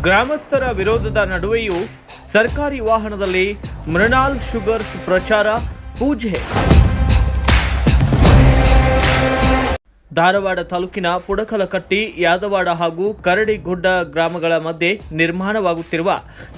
ಗ್ರಾಮಸ್ಥರ ವಿರೋಧದ ನಡುವೆಯೂ ಸರ್ಕಾರಿ ವಾಹನದಲ್ಲಿ ಮೃಣಾಲ್ ಶುಗರ್ಸ್ ಪ್ರಚಾರ ಪೂಜೆ ಧಾರವಾಡ ತಾಲೂಕಿನ ಪುಡಕಲಕಟ್ಟಿ, ಯಾದವಾಡ ಹಾಗೂ ಕರಡಿಗುಡ್ಡ ಗ್ರಾಮಗಳ ಮಧ್ಯೆ ನಿರ್ಮಾಣವಾಗುತ್ತಿರುವ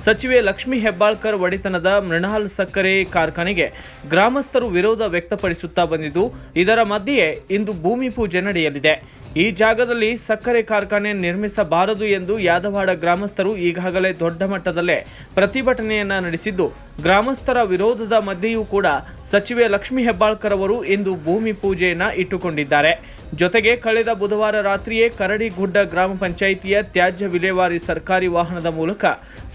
ಸಚಿವೆ ಲಕ್ಷ್ಮೀ ಹೆಬ್ಬಾಳ್ಕರ್ ಒಡೆತನದ ಮೃಣಾಲ್ ಸಕ್ಕರೆ ಕಾರ್ಖಾನೆಗೆ ಗ್ರಾಮಸ್ಥರು ವಿರೋಧ ವ್ಯಕ್ತಪಡಿಸುತ್ತಾ ಬಂದಿದ್ದು, ಇದರ ಮಧ್ಯೆಯೇ ಇಂದು ಭೂಮಿ ಪೂಜೆ ನಡೆಯಲಿದೆ. ಈ ಜಾಗದಲ್ಲಿ ಸಕ್ಕರೆ ಕಾರ್ಖಾನೆ ನಿರ್ಮಿಸಬಾರದು ಎಂದು ಯಾದವಾಡ ಗ್ರಾಮಸ್ಥರು ಈಗಾಗಲೇ ದೊಡ್ಡ ಮಟ್ಟದಲ್ಲೇ ಪ್ರತಿಭಟನೆಯನ್ನ ನಡೆಸಿದ್ದು, ಗ್ರಾಮಸ್ಥರ ವಿರೋಧದ ಮಧ್ಯೆಯೂ ಕೂಡ ಸಚಿವೆ ಲಕ್ಷ್ಮೀ ಹೆಬ್ಬಾಳ್ಕರ್ ಅವರು ಇಂದು ಭೂಮಿ ಪೂಜೆಯನ್ನ ಇಟ್ಟುಕೊಂಡಿದ್ದಾರೆ. ಜೊತೆಗೆ ಕಳೆದ ಬುಧವಾರ ರಾತ್ರಿಯೇ ಕರಡಿಗುಡ್ಡ ಗ್ರಾಮ ಪಂಚಾಯಿತಿಯ ತ್ಯಾಜ್ಯ ವಿಲೇವಾರಿ ಸರ್ಕಾರಿ ವಾಹನದ ಮೂಲಕ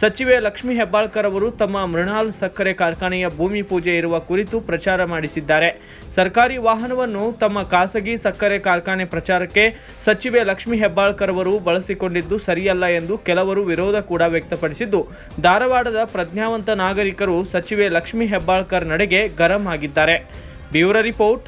ಸಚಿವೆ ಲಕ್ಷ್ಮೀ ಹೆಬ್ಬಾಳ್ಕರ್ ಅವರು ತಮ್ಮ ಮೃಣಾಲ್ ಸಕ್ಕರೆ ಕಾರ್ಖಾನೆಯ ಭೂಮಿ ಪೂಜೆ ಇರುವ ಕುರಿತು ಪ್ರಚಾರ ಮಾಡಿಸಿದ್ದಾರೆ. ಸರ್ಕಾರಿ ವಾಹನವನ್ನು ತಮ್ಮ ಖಾಸಗಿ ಸಕ್ಕರೆ ಕಾರ್ಖಾನೆ ಪ್ರಚಾರಕ್ಕೆ ಸಚಿವೆ ಲಕ್ಷ್ಮೀ ಹೆಬ್ಬಾಳ್ಕರ್ ಅವರು ಬಳಸಿಕೊಂಡಿದ್ದು ಸರಿಯಲ್ಲ ಎಂದು ಕೆಲವರು ವಿರೋಧ ಕೂಡ ವ್ಯಕ್ತಪಡಿಸಿದ್ದು, ಧಾರವಾಡದ ಪ್ರಜ್ಞಾವಂತ ನಾಗರಿಕರು ಸಚಿವೆ ಲಕ್ಷ್ಮೀ ಹೆಬ್ಬಾಳ್ಕರ್ ನಡೆಗೆ ಗರಂ ಆಗಿದ್ದಾರೆ. Bureau report